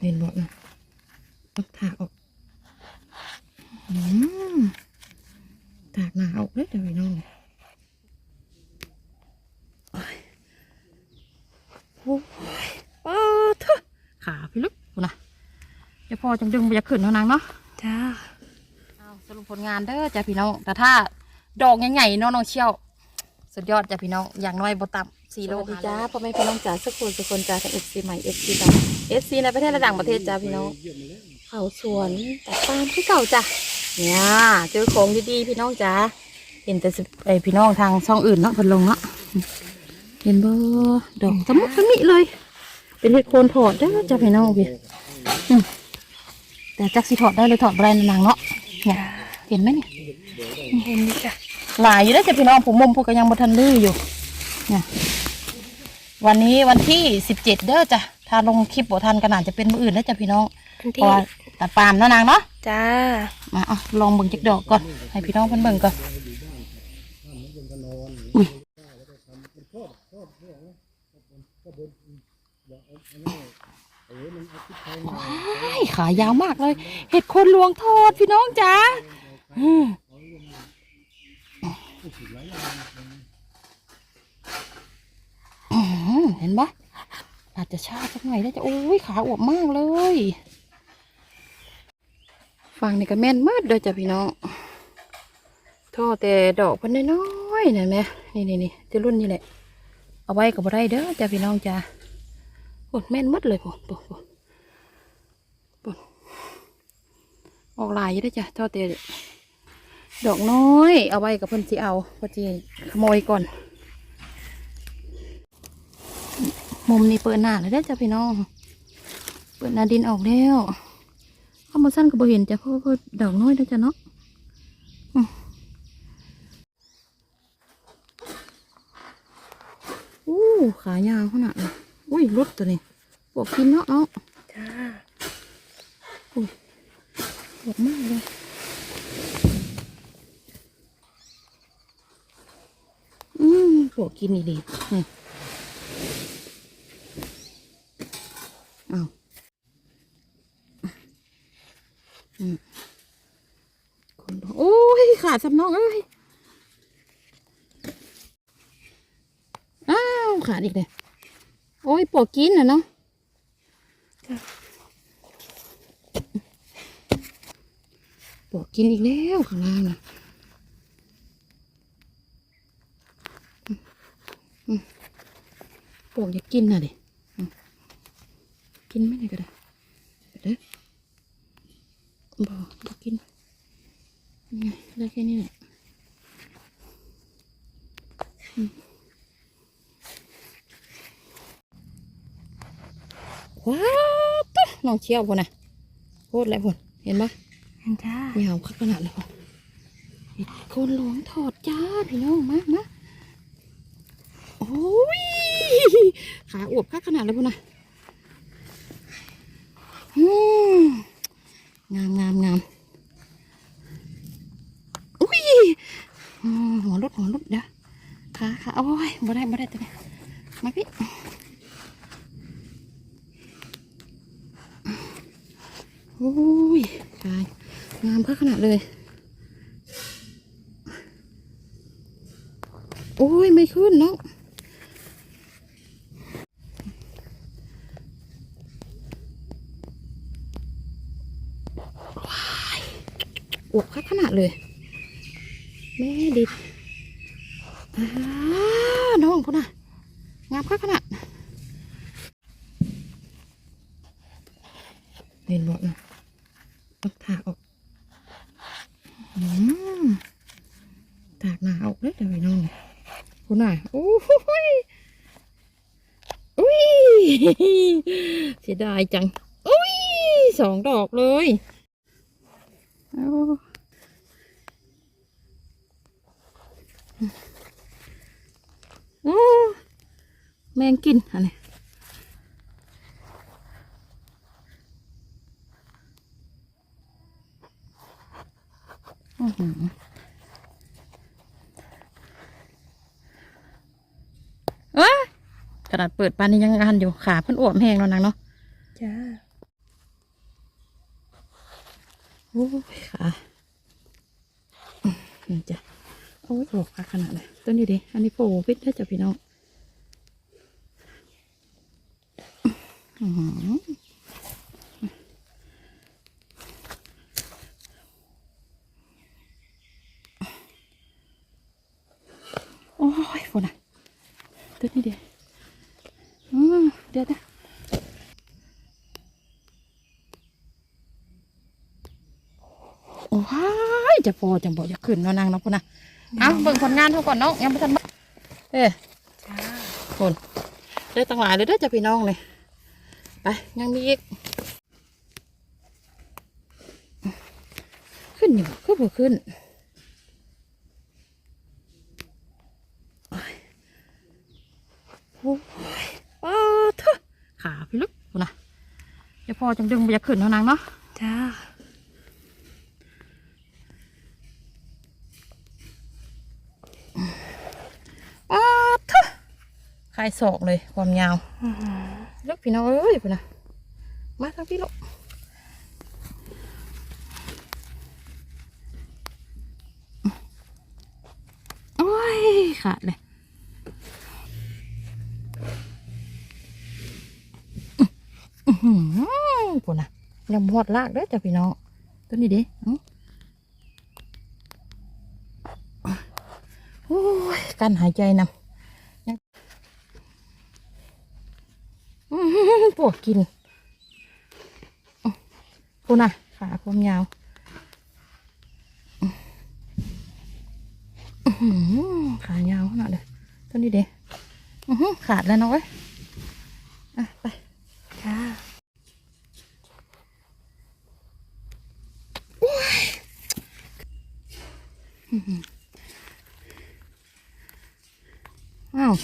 เห็นบอกนะเอาถากออกอืมถากหนาออกเลยเดี๋ยวพี่น้องโอ้ยโอ้ยป้าเถอะขาพี่ลึกกูนะเดี๋ยวพอจังดึงไปจะขึ้นแล้วนางเนาะจ้าเอาสรุปผลงานเด้อจ้ะพี่น้องแต่ถ้าดอกใหญ่ๆเนาะน้องเชี่ยว สุดยอดจ้ะพี่น้อง อย่างน้อยบ่ต่ำสี่สโลวัสดีห้าโลจ้าพ่อแม่พี่น้องจ๋าสักคนสักคนจ้าทั้งเอฟซีใหม่เอฟซีเก่าเอฟซีในประเทศและต่างประเทศจ้าพี่น้องเขาสวนแต่ปาล์มที่เก่าจ้ะเนี่ยเจอของดีๆพี่น้องจ๋าเห็นแต่สิไอพี่น้องทางช่องอื่นเนาะเพิ่นลงเนาะเห็นบ่ดอกสมุทรมิเลย เป็นเห็ดโคนถอดเด้อจ้ะพี่น้องพี่อืมแต่จักสิถอดได้เลยถอดบ่ได้นางเนาะเนี่ยเห็นไหมเนี่ยเห็นดิจ้ะ หลายอยู่เด้อจ้ะพี่น้องผมมุมพวกก็ยังบ่ทันลื้ออยู่เนี่ยวันนี้วันที่สิบเจ็ดเด้อจ้ะถ้าลงคลิปบ่ทันก็น่าจะเป็นมื้ออื่นแล้วจ้ะพี่น้องทันเพทีราะว่าตัดปาล์มเนาะนางเนาะจ้ามาเอาลองเบิ่งจักดอกก่อนให้พี่น้องเพิ่นเบิ่งก่อนอุ้ยว้ายขายาวมากเลย เห็ดโคนหลวงทอดพี่น้องจ๋าอืม อื้อหือเห็นปะอาจจะชาสักหน่อยได้จะโอ้ยขาอวบมากเลย ฟังนี่ก็แม่นมืดเด้จ้ะพี่น้องท่อแต่ดอกเพันน้อยๆนั่นไหมนี่นี่นี่จะรุ่นนี่แหละ เอาไว้กับไรเด้อจ้ะพี่น้องจ้ะโอ้แม่นมืดเลยผมปุ๊บปุ๊บออกลายอยู่เด้จ้ะท่อแต่ ดอกน้อย เอาไว้กับเพิ่นสิเอาเพิ่นสิขโมยก่อน มุมนี้เปิดหน้าเลยเด้อจ้ะพี่น้อง เปิดหน้าดินออกแล้วข้าวมาสั้นก็บ่เห็นจ้ะเพราะว่าดอกน้อยเด้อจ้ะเนาะอืมอู้ขายาวขนาดเลยอุ้ยรถตัวนี้ปวกกินเนาะเนาะจ้าปวกมากเลย อืมปวกกินอีดีนี่เอาอืมคนโอ้ยขาดสำน้องเอ้ยอ้าวขาดอีกเลยโอ้ยปวกกินน่ะเนาะปวกกินอีกแล้วข้างล่างนะอืมอืม ปวกอยากกินน่ะดิอืมกินไหมเนี่ยก็ได้เด้อบอกอยากกินนี่ไงได้แค่นี้แหละอืมว้าวต๊ะน้องเชี่ยวพนน่ะโคตรแล้วพนเห็นปะเห็นจ้ายาวขนาดเลยพ่อเห็ดโคนหลวงถอดจ้าพี่น้องมามา โอ้ยขาอวบขนาดเลยพ่อนะงามงามงามอุ้ยหัวรถหัวรถเดี๋ยวขาขาโอ้ยบ่ได้บ่ได้ตัวนี้มาพี่โอ้ยตายงามขนาดเลยโอ้ย ไม่ขึ้นเนาะว้ายอวบขนาด เลย แม่ดิดน้องพุ่นน่ะ งามขนาดเห็นบอกนะต้องถากออกอืมตากหนาออกเลยเดี๋ยวน้องคุณน่ะโอ้ยอุ้ยเสียดายจัง อุ้ยสองดอกเลยเอา โอ้แมงกินอันนี้อื้อหือเอ้ยขนาดเปิดปานนี้ยังงานอยู่ขาเพิ่นอ้วมแห้งแล้วนางเนาะจ้าโอ้ยขาอืมนี่จ้ะโอ้ยออกขาขนาดเลยตัวนี้ดิอันนี้โผล่พิษได้จ้ะพี่น้องอ๋อโอ้ยฝนอะตัวนี้ดิอืมเดี๋ยวนะโอ้ยจะพอจังบอกจะขึ้นเนาะนางนะพ่อนะ เอาเบิ่งผลงานเท่าก่อนเนาะยังไม่ทันเอ้ยจ้าคนได้ตั้งหลายเลยเด้อจ้ะพี่น้องเลยไปยังมีอีกขึ้นอยู่ขึ้นบ่ขึ้นโอ้ยโอ้ยอ้เถอขาพี่ลึกพ่อนะจะพอจังดึงบ่อยากขึ้นเนาะนางเนาะจ้าทะค ลายศอกเลยความยาวลูกพี่น้องเอ้ยพี่นะมาทางพี่ลูกโอ้ยขาดเลยอือหือปุ่นนะยังหมดลากเด้อจ้ะพี่น้องตัวนี้ดิอื้อโอ้ยกันหายใจนำยังอื้อหือ ปวดกินอื้อปุ่นนะขาความยาวขายาวขนาดเลยตัวนี้เด้อขาดแล้วนาะเว้ยอะไปจ้าอ้าว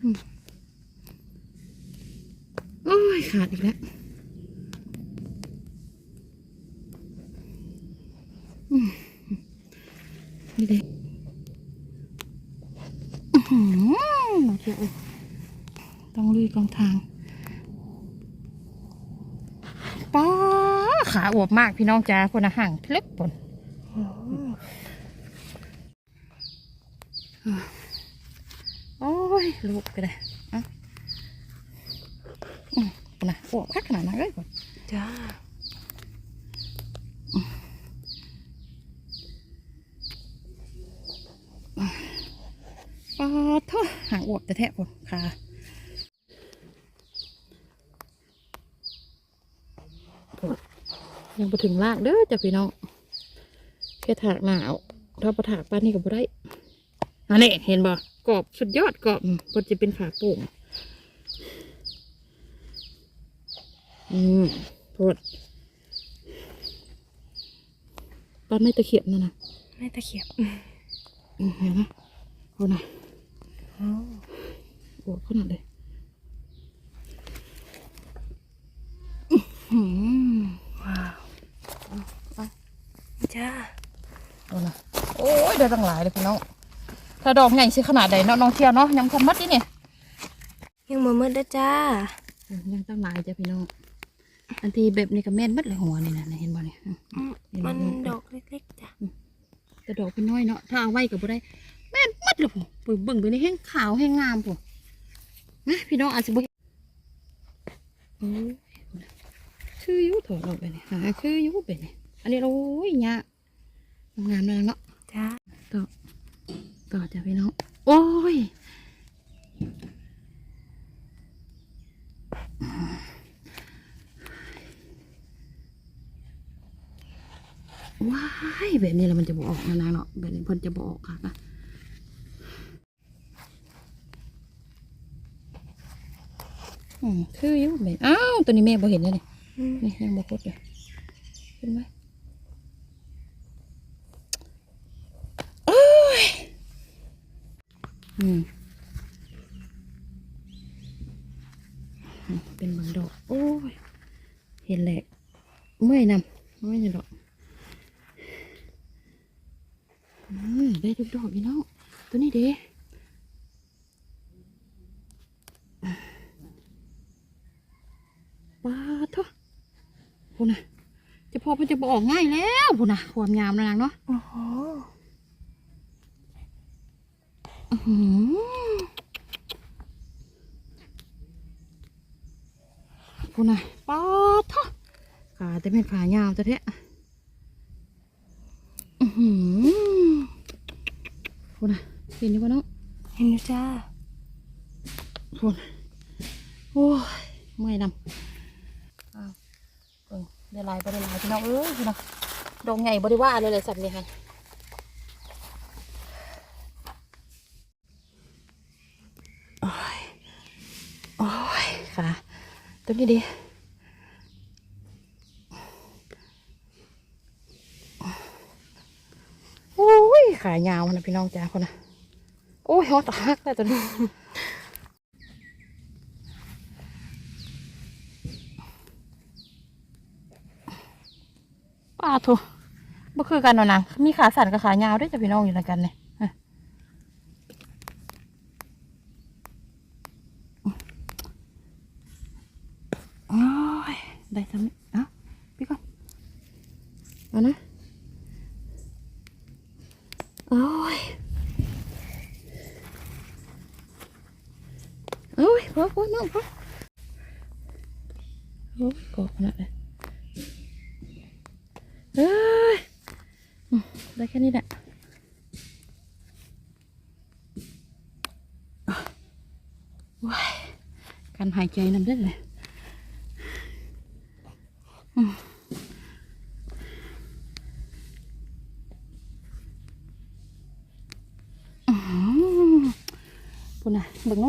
อืมโอ้ย ขาดอีกแล้วนี่เลยอื้อหือเราเยอ้ยต้องลุยกองทางป้าขาอวบมากพี่น้องจ้าคนห่างพลึกปนโอ้ยลูกก็ได้อะอืม ปุ่นนะอวบคักขนาดนั้นเลยก่อนจ้าปาทอะห่างอวบแต่แทะปุ่นค่ะปุ่นยังไปถึงลากเด้อจ้ะพี่น้องแค่ถากหนาวถ้าประถากป้านนี่ก็บ่ได้อันนี้เห็นบ่กรอบสุดยอดกรอบปนจะเป็นขาโป่ง อืมโพดป้านไม่ตะเขียบนั่นนะไม่ตะเขียบอืมเห็นไหมเอาหน่อยโอ้โอ้ขนาดเลยอื้อหือว้าวจ้าเอาหน่อยโอ้ยได้ตั้งหลายเลยพี่น้องถ้าดอกใหญ่สิขนาดใดเนาะน้องเที่ยวเนาะยังทันมัดนี่เนี่ยยังมือมืดนะจ้าอืมยังตั้งหลายจ้ะพี่น้อง อันที่แบบนี้ก็แม่นมัดเลยหัวนี่นะเห็นบ่เนี่ยอืมอืมมันดอกเล็กๆจ้ะแต่ดอกเป็นน้อยเนาะถ้าเอาไว้ก็บ่ได้ แม่นมัดเลยผมปเบิ่งไปนี่แห้งขาวแห้งงามผมนะพี่น้องอาจจะบ่เห็นโอ้ยคืออยุถอดออกไปเนี่ยหาคืออยุไปเนี่ยอันนี้โอ้ยยะงามๆเลยเนาะจ้าต่อต่อจ้ะพี่น้องโอ้ย ว้ายแบบนี้แล้วมันจะบออกนะนางเนาะแบบนี้เพิ่นจะบอกค่ะนะอืมคืออยู่แบบอ้าวตัวนี้แม่บ่เห็นเลยนี่นี่ยังบ่ครบเลยเห็นไหมโอ้ยอืมอืมเป็นบางดอกโอ้ยเห็นแหละเมื่อยนำไม่ใช่ดอก เด็ทุกดอกพี่น้องตัวนี้เด้ปลาทอคุณนะจะพอมันจะบอกง่ายแล้วคุณนะความยามนางเนาะโอ้โหคุณนะปลาทอขาแต่เป็นขายามจะเทะ พุ่นนะเห็นอยู่ปะน้องเห็นอยู่จ้าพุ่นโอ้ยเมื่อยนำอ้าวเบิ่งได้หลายบ่ได้หลายพี่น้องเอ้ยพี่น้องดงใหญ่บ่ได้ว่าเลยเลยสัตว์นี่ค่ะโอ้ยโอ้ยค่ะตัวนี้ดีโอ้ย ขายาวนะพี่น้องจ้าคนนะโอ้ยฮอตฮักแล้วตัวนี้ป้าโถบ่คือกันเนาะนางมีขาสั้นกับขายาวด้วยจ้ะพี่น้องอยู่ในกันเนี่ยได้ทำนี่อ้าพี่ก่อนเอานะโอ้ยโอ้ยพอพอน้องพอโอ้ยกอดขนาดเลย เอ้ยอืมได้แค่นี้แหละว้าย การหายใจนำได้เลยอืมอื้อหือปุ่นน่ะเบิ่งโ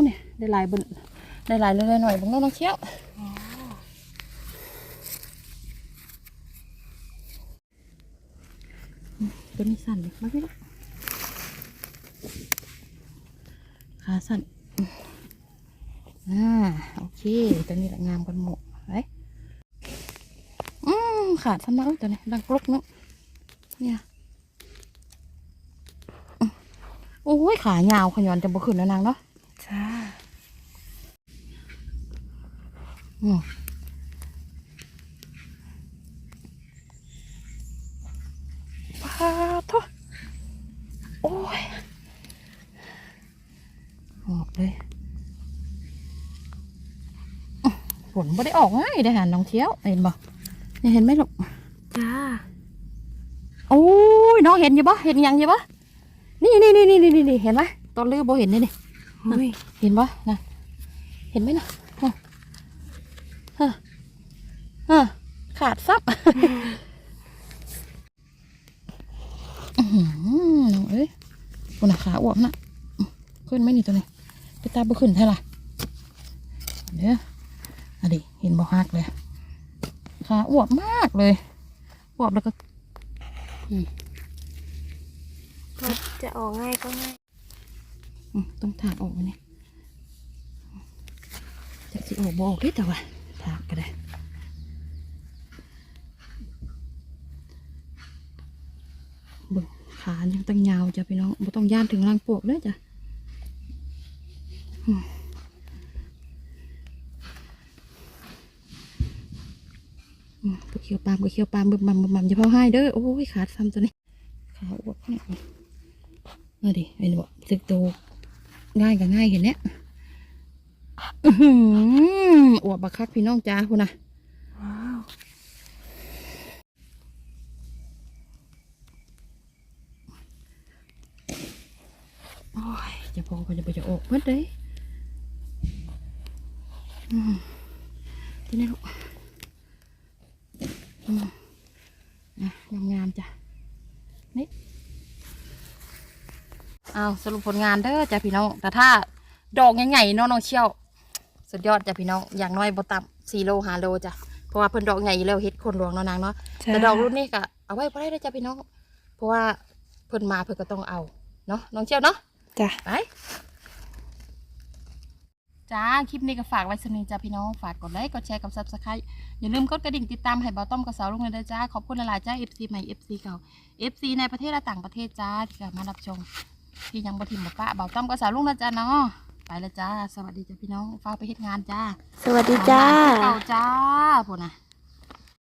อ่าโอเคตัวนี้ละงามกันหมดไปอืมขาดสำนักตัวนี้ดังกรกเนาะเนี่ยอืมโอ้ยขายาวขยอนจะบ่ขึ้นแล้วนางเนาะจ้าอืมปาทโอ้ยหอบเลย อื้อฝนไม่ได้ออกง่ายได้อหาน้องเที่ยวเห็นบ่เนี่ยเห็นไหมลูกจ้าโอ้ยน้องเห็นอยู่บ่เห็นยังอยู่บ่นี่นี่นี่นี่นี่นี่เห็นไหมตอนลือบ่เห็นนี่นี่อุ้ยเห็นบ่นะเห็นไหมนะฮะฮะฮะขาดซับอื้อหือน้องเอ้ยคนน่ะขาอ้วกนะอื้อขึ้นไหมนี่ตัวนี้ไปตาบ่ขึ้นเท่าไหร่เดี๋ยว อะดิเห็นบ่ฮักเลยขาอ้วกมากเลยอ้วกแล้วก็จะออกง่ายก็ง่ายอืมต้องถากออกมาเนี่ยจะสิออกบออกได้แต่ว่าถากก็ได้เบิ่งขายังตั้งยาวจ้ะพี่น้องบ่ต้องย่านถึงรังปวกเลยจ้ะ อืมอืมไปเขียวปามไปเขียวปามบึมบัมบึมบัมจะเผาให้เด้อโอ้ยขาดซ้ำตัวนี้ขาอวกเนี่ยมาดิไอ้หนูสึกโตง่ายกับง่ายเห็นเนี้ยอื้อหือวบบักคักพี่น้องจ้าคุณนะว้าวโอ้ยจะพอก็จะไปจะออกเมื่อเลยอืมที่นี่ลูก อืมอะงามๆจ้ะ นี่ เอาสรุปผลงานเด้อจ้ะพี่น้อง แต่ถ้าดอกใหญ่ๆเนาะน้องเชี่ยว สุดยอดจ้ะพี่น้อง อย่างน้อยบ่ต่ำสี่โลห้าโลจ้ะ เพราะว่าเพิ่นดอกใหญ่อยู่แล้วเฮ็ดคนหลวงเนาะนางเนาะจ้าแต่ดอกรุ่นนี้ก็เอาไว้บ่ได้เด้อจ้ะพี่น้อง เพราะว่าเพิ่นมาเพิ่นก็ต้องเอา เนาะน้องเชี่ยวเนาะ จ้าไป จ้า คลิปนี้ก็ฝากไว้สนิทจ้าพี่น้อง ฝากกดไลค์ กดแชร์กด subscribe อย่าลืมกดกระดิ่งติดตามให้เบาต้อมกับสาวลุงเลยเด้อจ้า ขอบคุณหลายๆจ้า FC ใหม่ FC เก่า FC ในประเทศและต่างประเทศจ้าที่เข้ามารับชม ที่ยังบ่ทิมบ่ปะเบาต้อมกับสาวลุงนะจ้าเนาะ ไปแล้วจ้า สวัสดีจ้าพี่น้อง ฝากไปเฮ็ดงานจ้า สวัสดีจ้าเก่าจ้าพูดนะ